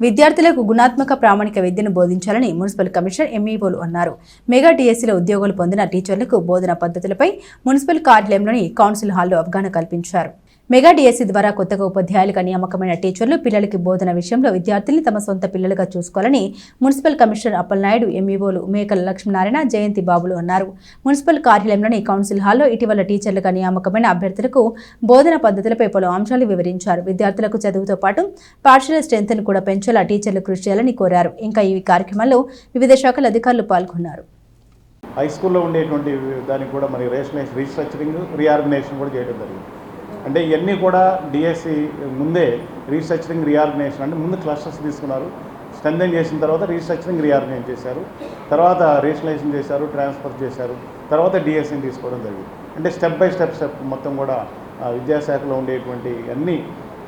విద్యార్థులకు గుణాత్మక ప్రామాణిక విద్యను బోధించాలని మున్సిపల్ కమిషనర్ ఎంఈఓలు అన్నారు. మెగా టీఎస్సీలో ఉద్యోగాలు పొందిన టీచర్లకు బోధన పద్ధతులపై మున్సిపల్ కార్యాలయంలోని కౌన్సిల్ హాల్లో అవగాహన కల్పించారు. మెగా డిఎస్సీ ద్వారా కొత్తగా ఉపాధ్యాయులుగా నియామకమైన టీచర్లు పిల్లలకి బోధన విషయంలో విద్యార్థుల్ని తమ సొంత పిల్లలుగా చూసుకోవాలని మున్సిపల్ కమిషనర్ అప్పలనాయుడు ఎంఈఓలు మేకల లక్ష్మీనారాయణ జయంతి బాబులు అన్నారు. మున్సిపల్ కార్యాలయంలోని కౌన్సిల్ హాల్లో ఇటీవల టీచర్లుగా నియామకమైన అభ్యర్థులకు బోధన పద్ధతులపై పలు అంశాలు వివరించారు. విద్యార్థులకు చదువుతో పాటు పాఠశాల స్ట్రెంత్ను కూడా పెంచేలా టీచర్లు కృషి చేయాలని కోరారు. ఇంకా ఈ కార్యక్రమంలో వివిధ శాఖల అధికారులు పాల్గొన్నారు. హై స్కూల్లో ఉండేటువంటి దానికి కూడా మరి రేషనైజ్ రీస్ట్రక్చరింగ్ రీఆర్గనైజేషన్ కూడా చేయడం జరిగింది. అంటే ఇవన్నీ కూడా డిఎస్సి ముందే రీస్ట్రక్చరింగ్ రీఆర్గనైజేషన్ అంటే ముందు క్లస్టర్స్ తీసుకున్నారు. స్ట్రెంథన్ చేసిన తర్వాత రీస్ట్రక్చరింగ్ రీఆర్గనైజ్ చేశారు. తర్వాత రేషనలైజేషన్ చేశారు ట్రాన్స్ఫర్ చేశారు. తర్వాత డిఎస్సిని తీసుకోవడం జరిగింది. అంటే స్టెప్ బై స్టెప్ స్టెప్ మొత్తం కూడా విద్యాశాఖలో ఉండేటువంటి అన్ని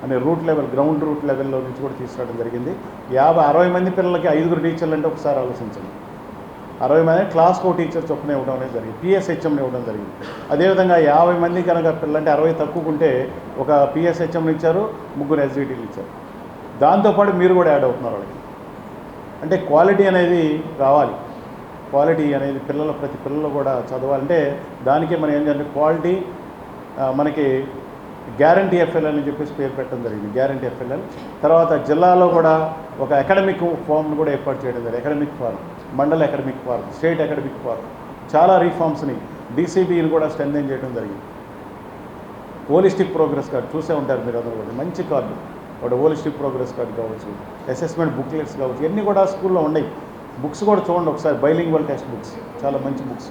అనే రూట్ లెవెల్ గ్రౌండ్ రూట్ లెవెల్లో నుంచి కూడా తీసుకురావడం జరిగింది. యాభై అరవై మంది పిల్లలకి ఐదుగురు టీచర్లు అంటే ఒకసారి ఆలోచించండి. అరవై మంది క్లాస్కో టీచర్ చొప్పున ఇవ్వడం అనేది జరిగింది. పిఎస్హెచ్ఎం ఇవ్వడం జరిగింది. అదేవిధంగా యాభై మంది కనుక పిల్లలంటే అరవై తక్కువకుంటే ఒక పిఎస్హెచ్ఎంని ఇచ్చారు ముగ్గురు ఎస్జిటీలు ఇచ్చారు. దాంతోపాటు మీరు కూడా యాడ్ అవుతున్నారు వాళ్ళకి. అంటే క్వాలిటీ అనేది రావాలి. క్వాలిటీ అనేది పిల్లలు ప్రతి పిల్లలు కూడా చదవాలంటే దానికే మనం ఏంటంటే క్వాలిటీ మనకి గ్యారంటీ ఎఫ్ఎల్ఎల్ అని చెప్పేసి పేరు పెట్టడం జరిగింది. Guarantee FLL. తర్వాత జిల్లాలో కూడా ఒక అకాడమిక్ ఫామ్ను కూడా ఏర్పాటు చేయడం జరిగింది. అకాడమిక్ ఫార్మ్ మండల academic park state academic park చాలా రీఫార్మ్స్ని డీసీబీని కూడా స్ట్రెంథెన్ చేయడం జరిగింది. హోలిస్టిక్ ప్రోగ్రెస్ కార్డు చూసే ఉంటారు మీరు అందరూ కూడా. మంచి కార్డు ఒకటి హోలిస్టిక్ ప్రోగ్రెస్ కార్డు కావచ్చు అసెస్మెంట్ బుక్లెట్స్ కావచ్చు ఇవన్నీ కూడా స్కూల్లో ఉన్నాయి. బుక్స్ కూడా చూడండి ఒకసారి బైలింగ్వల్ టెక్స్ట్ బుక్స్ చాలా మంచి బుక్స్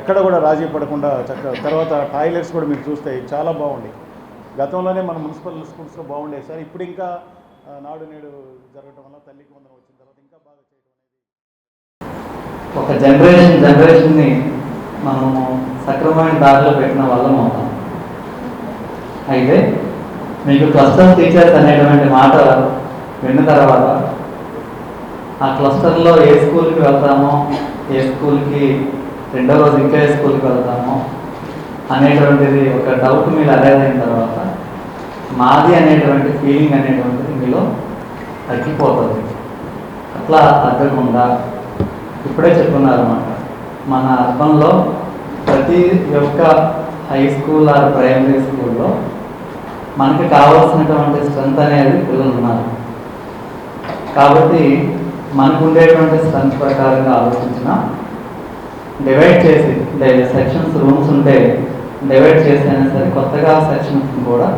ఎక్కడ కూడా రాజీ పడకుండా చక్కగా తర్వాత టాయిలెట్స్ కూడా మీరు చూస్తే చాలా బాగుంది గతంలోనే మన మున్సిపల్ స్కూల్స్లో బాగుండేవి సార్ ఇప్పుడు ఇంకా నాడు నేడు జరగడం వల్ల తల్లికి వందనం వచ్చిన తర్వాత ఇంకా బాగా చేయడం అనేది ఒక జనరేషన్ జనరేషన్ని మనము సక్రమమైన దారిలో పెట్టిన వాళ్ళం అవుతాం. అయితే మీకు క్లస్టర్ టీచర్స్ అనేటువంటి మాట విన్న తర్వాత ఆ క్లస్టర్లో ఏ స్కూల్కి వెళ్తామో ఏ స్కూల్కి రెండో రోజు ఇంకా ఏ స్కూల్కి వెళ్తామో అనేటువంటిది ఒక డౌట్ మీరు అరైజ్ అయిన తర్వాత మాది అనేటువంటి ఫీలింగ్ అనేటువంటిది మీలో తగ్గిపోతుంది. అట్లా తగ్గకుండా ఇప్పుడే చెప్పున్నారన్నమాట మన అర్బన్లో ప్రతి ఒక్క హై స్కూల్ ఆర్ ప్రైమరీ స్కూల్లో మనకి కావాల్సినటువంటి స్ట్రెంత్ అనేది పిల్లలు ఉన్నారు. కాబట్టి మనకు ఉండేటువంటి స్ట్రెంత్ ప్రకారంగా ఆలోచించిన డివైడ్ చేసి సెక్షన్స్ రూమ్స్ ఉంటే డివైడ్ చేసి అయినా సరే కొత్తగా సెక్షన్స్ కూడా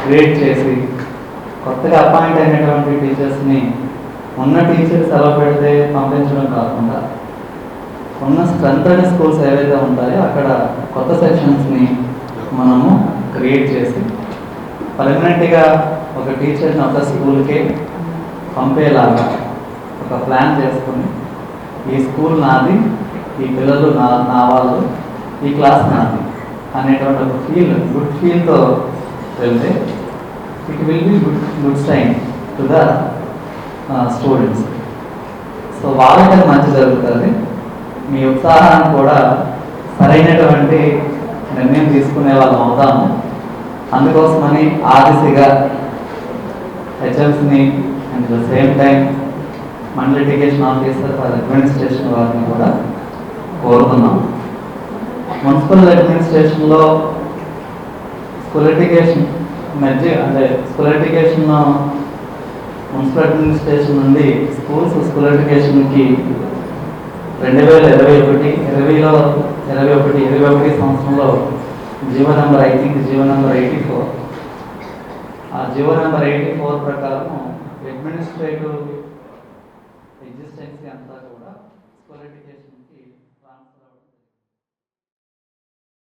క్రియేట్ చేసి కొత్తగా అపాయింట్ అయినటువంటి టీచర్స్ని ఉన్న టీచర్స్ ఎలా పెడితే పంపించడం కాకుండా ఉన్న స్ట్రెంత్ స్కూల్స్ ఏవైతే ఉంటాయో అక్కడ కొత్త సెక్షన్స్ని మనము క్రియేట్ చేసి పర్మనెంట్గా ఒక టీచర్ని ఒక స్కూల్కి పంపేలాగా ఒక ప్లాన్ చేసుకొని ఈ స్కూల్ నాది ఈ పిల్లలు నా నా వాళ్ళు ఈ క్లాస్ నాది అనేటువంటి ఒక ఫీల్ గుడ్ ఫీల్తో వెళ్తే it will be good good sign to the students so వాళ్ళకి అది మంచి జరుగుతుంది. మీ ఉత్సాహాన్ని కూడా సరైనటువంటి నిర్ణయం తీసుకునే వాళ్ళం అవుతాము. అందుకోసమని ఆ దిశగా హెచ్ఎల్స్ని అండ్ ద సేమ్ టైం మండల లిటిగేషన్ ఆఫీసర్ ఫర్ అడ్మినిస్ట్రేషన్ వారిని కూడా కోరుతున్నాం మున్సిపల్ అడ్మినిస్ట్రేషన్లో స్కూల్ ఎడ్యుకేషన్ మధ్య అంటే స్కూల్ ఎడ్యుకేషన్లో మున్సిపల్ అడ్మినిస్ట్రేషన్ నుండి స్కూల్స్ స్కూల్ ఎడ్యుకేషన్కి రెండు వేల ఇరవై ఒకటి ఇరవైలో ఇరవై ఒకటి ఇరవై ఒకటి సంవత్సరంలో GO number I think GO number eighty four. ఆ జీవో నెంబర్ ఎయిటీ ఫోర్ ప్రకారం అడ్మినిస్ట్రేటివ్ ఎగ్జిస్టెన్సీ అంతా కూడా స్కూల్ ఎడ్యుకేషన్